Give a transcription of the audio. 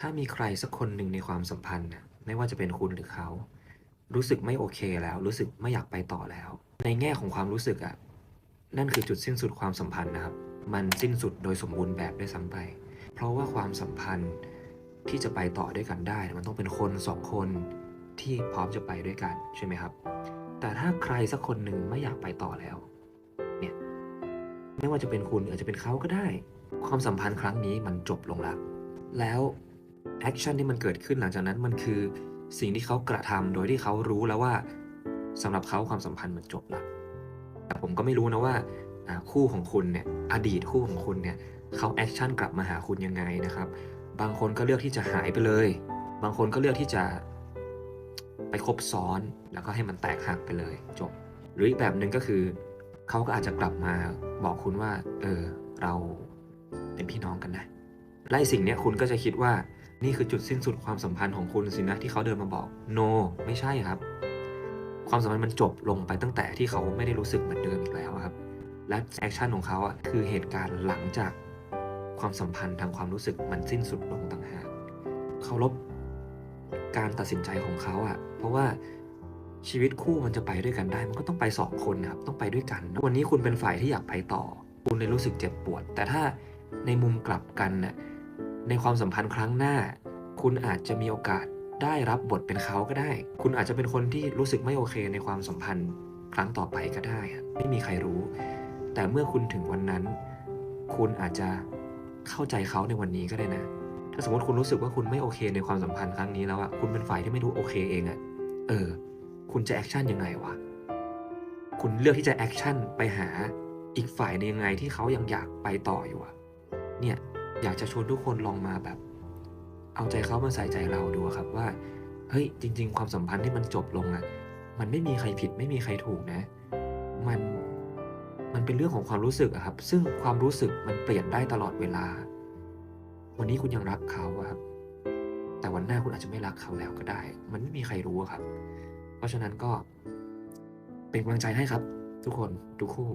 ถ้ามีใครสักคนหนึ่งในความสัมพันธ์น่ะไม่ว่าจะเป็นคุณหรือเขา รู้สึกไม่โอเคแล้ว รู้สึกไม่อยากไปต่อแล้ว ในแง่ของความรู้สึกอะนั่นคือจุดสิ้นสุดความสัมพันธ์นะครับ มันสิ้นสุดโดยสมบูรณ์แบบด้วยซ้ำไป เพราะว่าความสัมพันธ์ที่จะไปต่อด้วยกันได้ มันต้องเป็นคนสองคนที่พร้อมจะไปด้วยกันใช่ไหมครับ แต่ถ้าใครสักคนหนึ่งไม่อยากไปต่อแล้ว เนี่ย ไม่ว่าจะเป็นคุณหรืออาจจะเป็นเขาก็ได้ ความสัมพันธ์ครั้งนี้มันจบลงแล้ว แล้ว แอคชั่นที่มันเกิดขึ้นหลังจากนั้นมันคือสิ่งที่เขากระทำโดยที่เขารู้แล้วว่าสำหรับเขาความสัมพันธ์มันจบแล้วแต่ผมก็ไม่รู้นะว่าอ่าคู่ของคุณเนี่ยอดีตคู่ของคุณเนี่ยเขาแอคชั่นกลับมาหาคุณยังไงนะครับ บางคนก็เลือกที่จะหายไปเลย บางคนก็เลือกที่จะไปคบซ้อนแล้วก็ให้มันแตกหักไปเลยจบ หรืออีกแบบหนึ่งก็คือเขาก็อาจจะกลับมาบอกคุณว่า เออเราเป็นพี่น้องกันนะไล่สิ่งเนี้ยคุณก็จะคิดว่า นี่คือจุดสิ้นสุดความสัมพันธ์ของคุณสินะที่เขาเดินมาบอก no ไม่ใช่ครับ ความสัมพันธ์มันจบลงไปตั้งแต่ที่เขาไม่ได้รู้สึกเหมือนเดิมอีกแล้วครับ และแอคชั่นของเขาอะคือเหตุการณ์หลังจากความสัมพันธ์ทางความรู้สึกมันสิ้นสุดลงต่างหากเคารพการตัดสินใจของเขาอะเพราะว่าชีวิตคู่มันจะไปด้วยกันได้ มันก็ต้องไปสองคนนะครับ ต้องไปด้วยกัน วันนี้คุณเป็นฝ่ายที่อยากไปต่อ คุณเลยรู้สึกเจ็บปวด แต่ถ้าในมุมกลับกันน่ะ ในความสัมพันธ์ครั้งหน้า คุณอาจจะมีโอกาสได้รับบทเป็นเขาก็ได้ คุณอาจจะเป็นคนที่รู้สึกไม่โอเคในความสัมพันธ์ครั้งต่อไปก็ได้ ไม่มีใครรู้ แต่เมื่อคุณถึงวันนั้น คุณอาจจะเข้าใจเขาในวันนี้ก็ได้นะ ถ้าสมมติคุณรู้สึกว่าคุณไม่โอเคในความสัมพันธ์ครั้งนี้แล้วอะคุณเป็นฝ่ายที่ไม่รู้โอเคเองอะเออ คุณจะแอคชั่นยังไงวะ คุณเลือกที่จะแอคชั่นไปหาอีกฝ่ายหนึงยังไงที่เขายังอยากไปต่ออยู่อะเนี่ย อยากจะชวนทุกคนลองมาแบบ เอาใจเขามาใส่ใจเราดูครับว่า เฮ้ยจริง ๆ ความสัมพันธ์ที่มันจบลงอะมันไม่มีใครผิดไม่มีใครถูกนะ มันมันเป็นเรื่องของความรู้สึกอะครับ ซึ่งความรู้สึกมันเปลี่ยนได้ตลอดเวลา วันนี้คุณยังรักเขาครับ แต่วันหน้าคุณอาจจะไม่รักเขาแล้วก็ได้ มันไม่มีใครรู้ครับ เพราะฉะนั้นก็เป็นกำลังใจให้ครับ ทุกคนทุกคู่